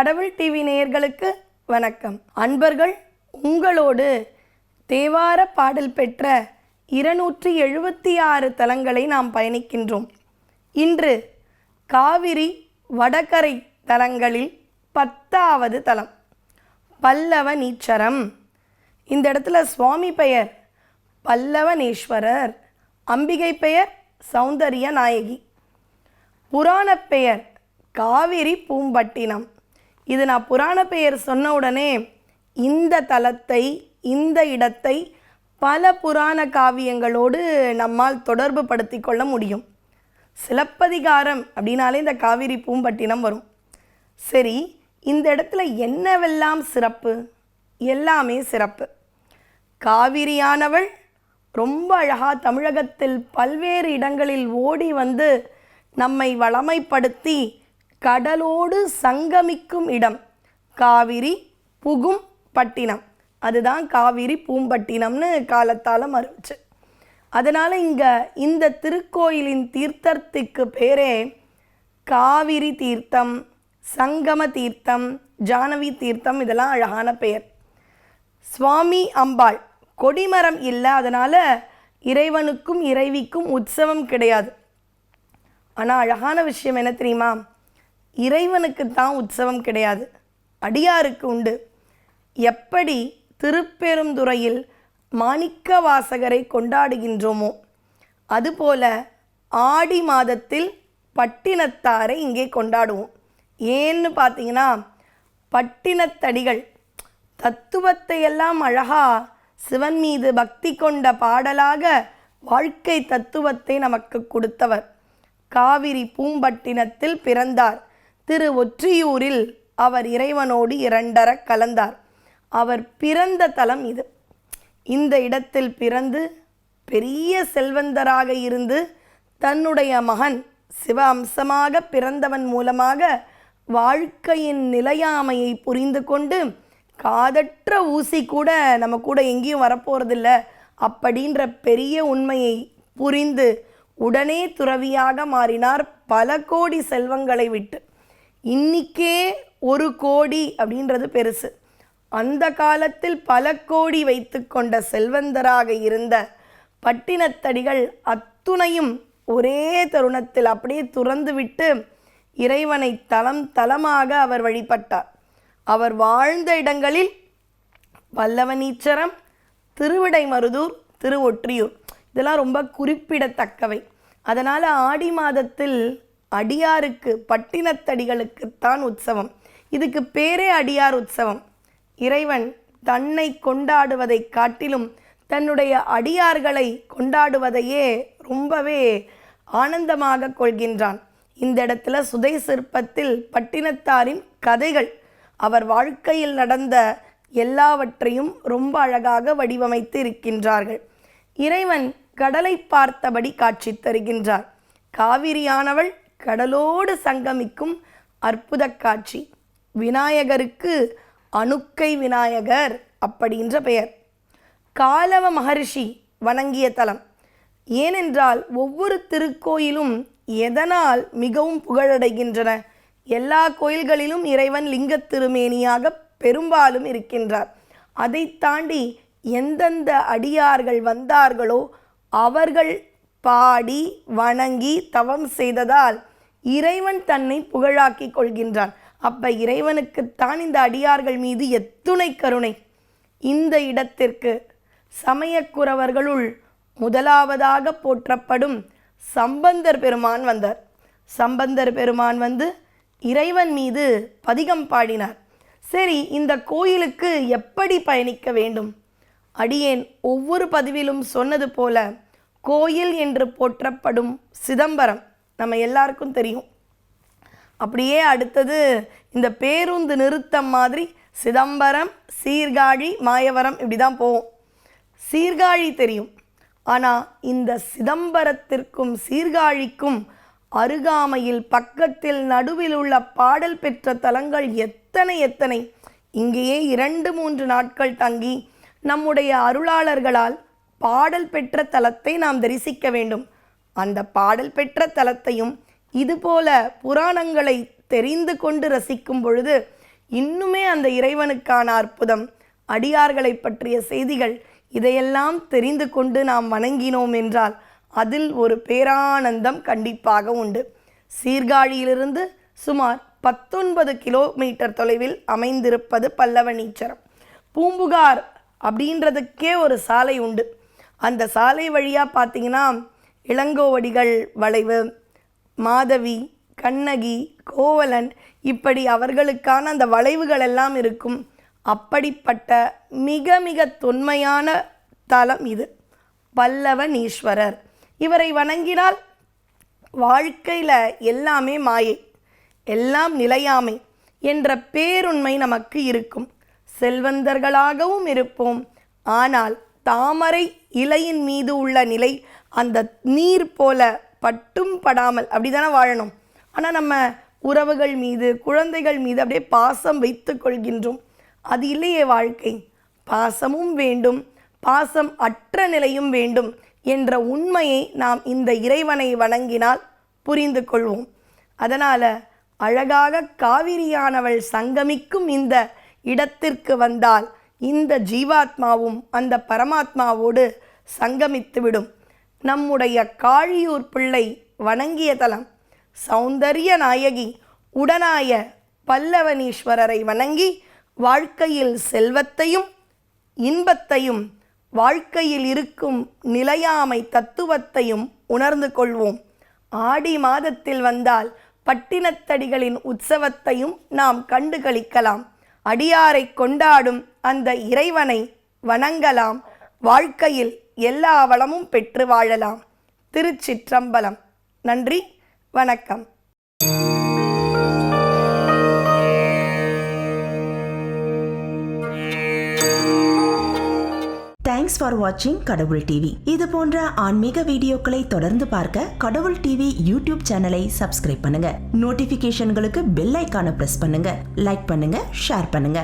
கடவுள் டிவி நேயர்களுக்கு வணக்கம். அன்பர்கள் உங்களோடு தேவார பாடல் பெற்ற இருநூற்றி எழுபத்தி ஆறு தலங்களை நாம் பயணிக்கின்றோம். இன்று காவிரி வடகரை தலங்களில் பத்தாவது தலம் பல்லவ நீச்சரம். இந்த இடத்துல சுவாமி பெயர் பல்லவனேஸ்வரர் அம்பிகை பெயர் சௌந்தரிய நாயகி. புராண பெயர் காவிரி பூம்பட்டினம். இது நான் புராண பெயர் சொன்ன உடனே இந்த தலத்தை இந்த இடத்தை பல புராண காவியங்களோடு நம்மால் தொடர்பு படுத்தி கொள்ள முடியும். சிலப்பதிகாரம் அப்படின்னாலே இந்த காவிரி பூம்பட்டினம் வரும். சரி இந்த இடத்துல என்னவெல்லாம் சிறப்பு? எல்லாமே சிறப்பு. காவிரியானவள் ரொம்ப அழகாக தமிழகத்தில் பல்வேறு இடங்களில் ஓடி வந்து நம்மை வளமைப்படுத்தி கடலோடு சங்கமிக்கும் இடம். காவிரி புகும் பட்டினம். அதுதான் காவிரி பூம்பட்டினம்னு காலத்தால் மறுச்சு. அதனால் இங்கே இந்த திருக்கோயிலின் தீர்த்தத்துக்கு பேரே காவிரி தீர்த்தம் சங்கம தீர்த்தம் ஜானவி தீர்த்தம் இதெல்லாம் அழகான பெயர். சுவாமி அம்பாள் கொடிமரம் இல்லை அதனால் இறைவனுக்கும் இறைவிக்கும் உற்சவம் கிடையாது. ஆனால் அழகான விஷயம் என்ன தெரியுமா? இறைவனுக்கு தான் உற்சவம் கிடையாது. அடியாருக்கு உண்டு. எப்படி திருப்பெருந்துறையில் மாணிக்க வாசகரை கொண்டாடுகின்றோமோ அதுபோல ஆடி மாதத்தில் பட்டினத்தாரை இங்கே கொண்டாடுவோம். ஏன்னு பார்த்தீங்கன்னா பட்டினத்தடிகள் தத்துவத்தை எல்லாம் அழகா சிவன் மீது பக்தி கொண்ட பாடலாக வாழ்க்கை தத்துவத்தை நமக்கு கொடுத்தவர். காவிரி பூம்பட்டினத்தில் பிறந்தார். திரு ஒற்றியூரில் அவர் இறைவனோடு இரண்டர கலந்தார். அவர் பிறந்த தலம் இது. இந்த இடத்தில் பிறந்து பெரிய செல்வந்தராக இருந்து தன்னுடைய மகன் சிவ அம்சமாக பிறந்தவன் மூலமாக வாழ்க்கையின் நிலையாமையை புரிந்து கொண்டு காதற்ற ஊசி கூட நம்ம கூட எங்கேயும் வரப்போகிறதில்ல அப்படின்ற பெரிய உண்மையை புரிந்து உடனே துறவியாக மாறினார் பல கோடி செல்வங்களை விட்டு. இன்றைக்கே ஒரு கோடி அப்படின்றது பெருசு. அந்த காலத்தில் பல கோடி வைத்து கொண்ட செல்வந்தராக இருந்த பட்டினத்தடிகள் அத்துணையும் ஒரே தருணத்தில் அப்படியே துறந்துவிட்டு இறைவனை தலம் தலமாக அவர் வழிபட்டார். அவர் வாழ்ந்த இடங்களில் பல்லவனீச்சரம் திருவிடைமருதூர் திருவொற்றியூர் இதெல்லாம் ரொம்ப குறிப்பிடத்தக்கவை. அதனால் ஆடி மாதத்தில் அடியாருக்கு பட்டினத்தடிகளுக்குத்தான் உற்சவம். இதுக்கு பேரே அடியார் உற்சவம். இறைவன் தன்னை கொண்டாடுவதைக் காட்டிலும் தன்னுடைய அடியார்களை கொண்டாடுவதையே ரொம்பவே ஆனந்தமாக கொள்கின்றான். இந்த இடத்துல சுதை சிற்பத்தில் பட்டினத்தாரின் கதைகள். அவர் வாழ்க்கையில் நடந்த எல்லாவற்றையும் ரொம்ப அழகாக வடிவமைத்து இருக்கின்றார்கள். இறைவன் கடலை பார்த்தபடி காட்சி தருகின்றார். காவிரியானவள் கடலோடு சங்கமிக்கும் அற்புத காட்சி. விநாயகருக்கு அணுக்கை விநாயகர் அப்படின்ற பெயர். காலவ மகரிஷி வணங்கிய தலம். ஏனென்றால் ஒவ்வொரு திருக்கோயிலும் எதனால் மிகவும் புகழடைகின்றன? எல்லா கோயில்களிலும் இறைவன் லிங்கத் திருமேனியாக பெரும்பாலும் இருக்கின்றார். அதை தாண்டி எந்தெந்த அடியார்கள் வந்தார்களோ அவர்கள் பாடி வணங்கி தவம் செய்ததால் இறைவன் தன்னை புகழாக்கி கொள்கின்றான். அப்ப இறைவனுக்குத்தான் இந்த அடியார்கள் மீது எத்துணை கருணை. இந்த இடத்திற்கு சமயக்குறவர்களுள் முதலாவதாக போற்றப்படும் சம்பந்தர் பெருமான் வந்தார். சம்பந்தர் பெருமான் வந்து இறைவன் மீது பதிகம் பாடினார். சரி இந்த கோயிலுக்கு எப்படி பயணிக்க வேண்டும்? அடியேன் ஒவ்வொரு பதிவிலும் சொன்னது போல கோயில் என்று போற்றப்படும் சிதம்பரம். நம்ம எல்லாருக்கும் தெரியும். அப்படியே அடுத்தது இந்த பேருந்து நிறுத்தம் மாதிரி சிதம்பரம் சீர்காழி மாயவரம் இப்படி தான் போவோம். சீர்காழி தெரியும். ஆனால் இந்த சிதம்பரத்திற்கும் சீர்காழிக்கும் அருகாமையில் பக்கத்தில் நடுவில் உள்ள பாடல் பெற்ற தலங்கள் எத்தனை எத்தனை? இங்கேயே இரண்டு மூன்று நாட்கள் தங்கி நம்முடைய அருளாளர்களால் பாடல் பெற்ற தலத்தை நாம் தரிசிக்க வேண்டும். அந்த பாடல் பெற்ற தலத்தையும் இதுபோல புராணங்களை தெரிந்து கொண்டு ரசிக்கும் பொழுது இன்னுமே அந்த இறைவனுக்கான அற்புதம் அடியார்களை பற்றிய செய்திகள் இதையெல்லாம் தெரிந்து கொண்டு நாம் வணங்கினோம் என்றால் அதில் ஒரு பேரானந்தம் கண்டிப்பாக உண்டு. சீர்காழியிலிருந்து சுமார் பத்தொன்பது கிலோமீட்டர் தொலைவில் அமைந்திருப்பது பல்லவனீச்சரம் பூம்புகார் அப்படின்றதுக்கே ஒரு சாலை உண்டு. அந்த சாலை வழியாக பார்த்தீங்கன்னா இளங்கோவடிகள் வளைவு மாதவி கண்ணகி கோவலன் இப்படி அவர்களுக்கான அந்த வளைவுகள் எல்லாம் இருக்கும். அப்படிப்பட்ட மிக மிக தொன்மையான தலம் இது. பல்லவனீஸ்வரர். இவரை வணங்கினால் வாழ்க்கையில் எல்லாமே மாயை எல்லாம் நிலையாமை என்ற பேருண்மை நமக்கு இருக்கும். செல்வந்தர்களாகவும் இருப்போம். ஆனால் தாமரை இலையின் மீது உள்ள நிலை அந்த நீர் போல பட்டும் படாமல் அப்படிதானே வாழணும். ஆனால் நம்ம உறவுகள் மீது குழந்தைகள் மீது அப்படியே பாசம் வைத்து கொள்கின்றோம். அது இல்லையே வாழ்க்கை. பாசமும் வேண்டும் பாசம் அற்ற நிலையும் வேண்டும் என்ற உண்மையை நாம் இந்த இறைவனை வணங்கினால் புரிந்து கொள்வோம். அதனால் அழகாக காவிரியானவள் சங்கமிக்கும் இந்த இடத்திற்கு வந்தால் இந்த ஜீவாத்மாவும் அந்த பரமாத்மாவோடு சங்கமித்துவிடும். நம்முடைய காழியூர் பிள்ளை வணங்கிய தலம். சௌந்தரிய நாயகி உடனாய பல்லவனீஸ்வரரை வணங்கி வாழ்க்கையில் செல்வத்தையும் இன்பத்தையும் வாழ்க்கையில் இருக்கும் நிலையாமை தத்துவத்தையும் உணர்ந்து கொள்வோம். ஆடி மாதத்தில் வந்தால் பட்டினத்தடிகளின் உற்சவத்தையும் நாம் கண்டு களிக்கலாம் அடியாரை கொண்டாடும் அந்த இறைவனை வணங்கலாம். வாழ்க்கையில் எல்லா வளமும் பெற்று வாழலாம். திருச்சிற்றம்பலம். நன்றி வணக்கம். தேங்க்ஸ் ஃபார் வாட்சிங் கடவுள் டிவி இது போன்ற ஆன்மீக வீடியோக்களை தொடர்ந்து பார்க்க கடவுள் டிவி யூடியூப் சேனலை சப்ஸ்கிரைப் பண்ணுங்க. நோட்டிபிகேஷன்களுக்கு பெல் ஐக்கான பிரஸ் பண்ணுங்க. லைக் பண்ணுங்க ஷேர் பண்ணுங்க.